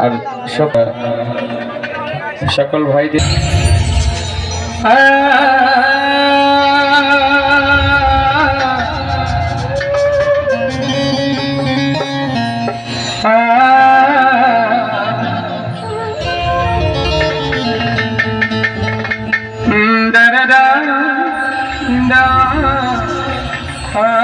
আর সকল ভাইদের Ah uh -huh.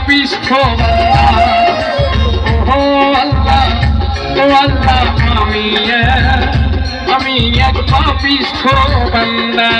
পাপিষ্ঠ ও আমি আমি এক পাপিষ্ঠ বান্দা